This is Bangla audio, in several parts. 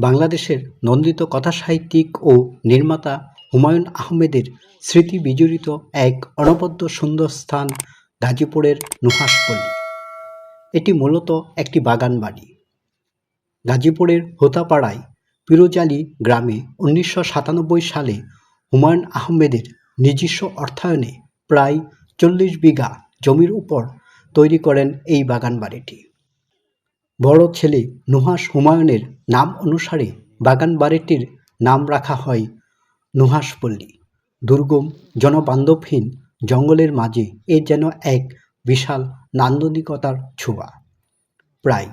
বাংলাদেশের নন্দিত কথাসাহিত্যিক ও নির্মাতা হুমায়ুন আহমেদের স্মৃতি বিজড়িত এক অনবদ্য সুন্দর স্থান গাজীপুরের নুহাসপল্লী এটি মূলত একটি বাগান বাড়ি গাজীপুরের হোতাপাড়ায় পিরোজালি গ্রামে উনিশশো সাতানব্বই সালে হুমায়ুন আহমেদের নিজস্ব অর্থায়নে প্রায় চল্লিশ বিঘা জমির উপর তৈরি করেন এই বাগান বাড়িটি বড় ছেলে নুহাস হুমায়ুনের নাম অনুসারে বাগান বাড়িটির নাম রাখা হয় নুহাসপল্লী দুর্গম, জনবান্ধবহীন জঙ্গলের মাঝে এ যেন এক বিশাল নান্দনিকতার ছোঁয়া। প্রায়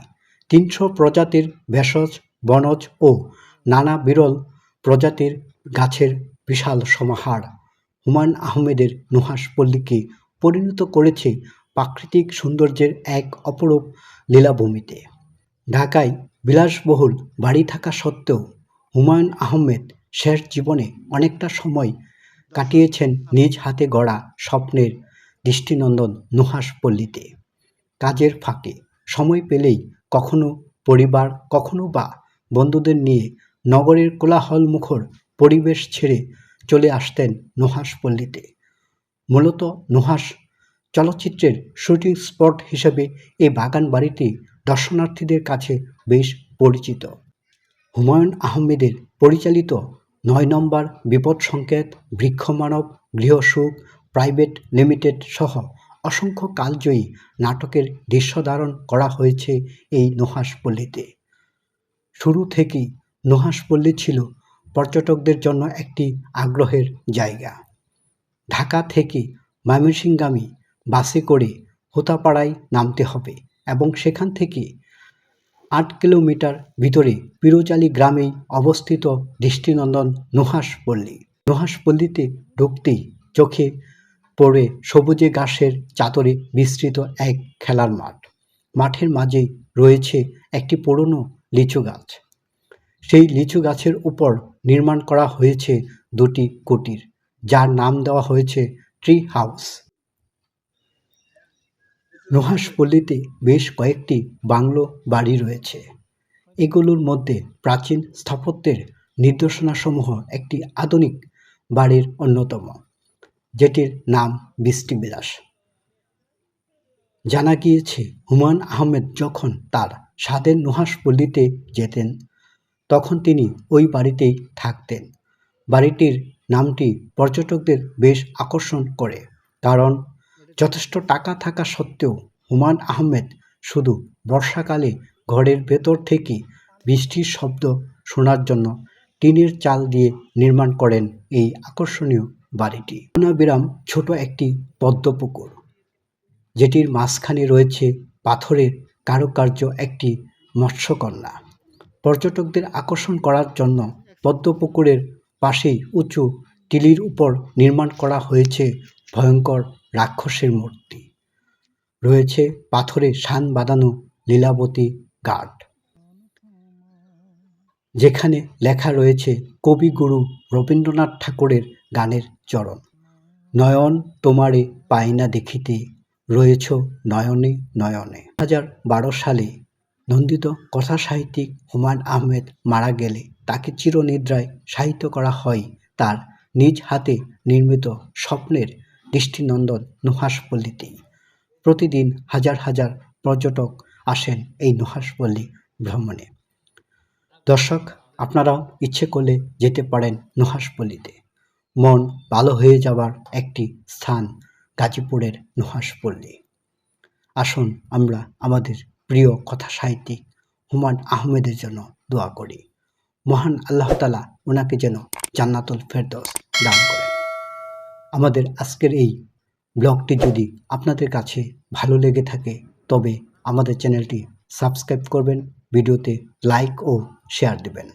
তিনশো প্রজাতির ভেষজ, বনজ ও নানা বিরল প্রজাতির গাছের বিশাল সমাহার হুমায়ুন আহমেদের নুহাস পল্লীকে পরিণত করেছে প্রাকৃতিক সৌন্দর্যের এক অপরূপ লীলাভূমিতে। ঢাকায় বিলাসবহুল বাড়ি থাকা সত্ত্বেও হুমায়ুন আহমেদ শেষ জীবনে অনেকটা সময় কাটিয়েছেন নিজ হাতে গড়া স্বপ্নের দৃষ্টিনন্দন নুহাস পল্লীতে। কাজের ফাঁকে সময় পেলেই কখনো পরিবার, কখনো বা বন্ধুদের নিয়ে নগরের কোলাহলমুখর পরিবেশ ছেড়ে চলে আসতেন নুহাস পল্লীতে। মূলত নুহাস চলচ্চিত্রের শুটিং স্পট হিসেবে এই বাগান বাড়িটি দর্শনার্থীদের কাছে বেশ পরিচিত। হুমায়ুন আহমেদের পরিচালিত নয় নম্বর বিপদ সংকেত বৃক্ষমানব গৃহসুখ প্রাইভেট লিমিটেড সহ অসংখ্য কালজয়ী নাটকের দৃশ্য ধারণ করা হয়েছে এই নুহাসপল্লীতে। শুরু থেকেই নুহাসপল্লী ছিল পর্যটকদের জন্য একটি আগ্রহের জায়গা। ঢাকা থেকে ময়মনসিংগামী বাসে করে হোতাপাড়ায় নামতে হবে। এবং সেখান থেকে আট কিলোমিটার ভিতরে পিরোজালি গ্রামেই অবস্থিত দৃষ্টিনন্দন নুহাসপল্লী নুহাসপল্লীতে ঢুকতেই চোখে পড়ে সবুজে ঘাসের চাদরে বিস্তৃত এক খেলার মাঠ। মাঠের মাঝেই রয়েছে একটি পুরনো লিচু গাছ। সেই লিচু গাছের উপর নির্মাণ করা হয়েছে দুটি কুটির, যার নাম দেওয়া হয়েছে ট্রি হাউস। নুহাসপল্লীতে বেশ কয়েকটি বাংলো বাড়ি রয়েছে। এগুলোর মধ্যে প্রাচীন স্থাপত্যের নির্দেশনাসমূহ একটি আধুনিক বাড়ির অন্যতম, যেটির নাম বৃষ্টিবিলাস। জানা গিয়েছে, হুমায়ুন আহমেদ যখন তার স্বাদের নুহাসপল্লীতে যেতেন, তখন তিনি ওই বাড়িতেই থাকতেন। বাড়িটির নামটি পর্যটকদের বেশ আকর্ষণ করে, কারণ যথেষ্ট টাকা থাকা সত্ত্বেও হুমায়ুন আহমেদ শুধু বর্ষাকালে ঘরের ভেতর থেকে বৃষ্টির শব্দ শোনার জন্য টিনের চাল দিয়ে নির্মাণ করেন এই আকর্ষণীয় বাড়িটি। বিরাম ছোট একটি পদ্মপুকুর যেটির মাঝখানে রয়েছে পাথরের কারুকার্য একটি মৎস্যকন্যা। পর্যটকদের আকর্ষণ করার জন্য পদ্মপুকুরের পাশেই উঁচু টিলির উপর নির্মাণ করা হয়েছে ভয়ঙ্কর রাক্ষসের মূর্তি। রয়েছে পাথরে শান বাঁধানো লীলাবতী গার্ড। যেখানে লেখা রয়েছে কবিগুরু রবীন্দ্রনাথ ঠাকুরের গানের চরণ। নয়ন তোমারে পাই না দেখিতে, রয়েছ নয়নে নয়নে। দু হাজার বারো সালে নন্দিত কথা সাহিত্যিক হুমায়ুন আহমেদ মারা গেলে তাকে চিরনিদ্রায় সাহিত্য করা হয় তার নিজ হাতে নির্মিত স্বপ্নের দৃষ্টিনন্দন নুহাসপল্লীতেই প্রতিদিন হাজার হাজার পর্যটক আসেন এই নুহাসপল্লী ভ্রমণে। দর্শক, আপনারাও ইচ্ছে করলে যেতে পারেন নুহাসপল্লীতে মন ভালো হয়ে যাবার একটি স্থান গাজীপুরের নুহাসপল্লী আসুন আমরা আমাদের প্রিয় কথা সাহিত্যিক হুমায়ুন আহমেদের জন্য দোয়া করি। মহান আল্লাহ তালা ওনাকে যেন জান্নাতুল ফেরদৌস দান করেন। আমাদের আজকের এই ব্লগটি যদি আপনাদের কাছে ভালো লেগে থাকে, তবে আমাদের চ্যানেলটি সাবস্ক্রাইব করবেন, ভিডিওতে লাইক ও শেয়ার দেবেন।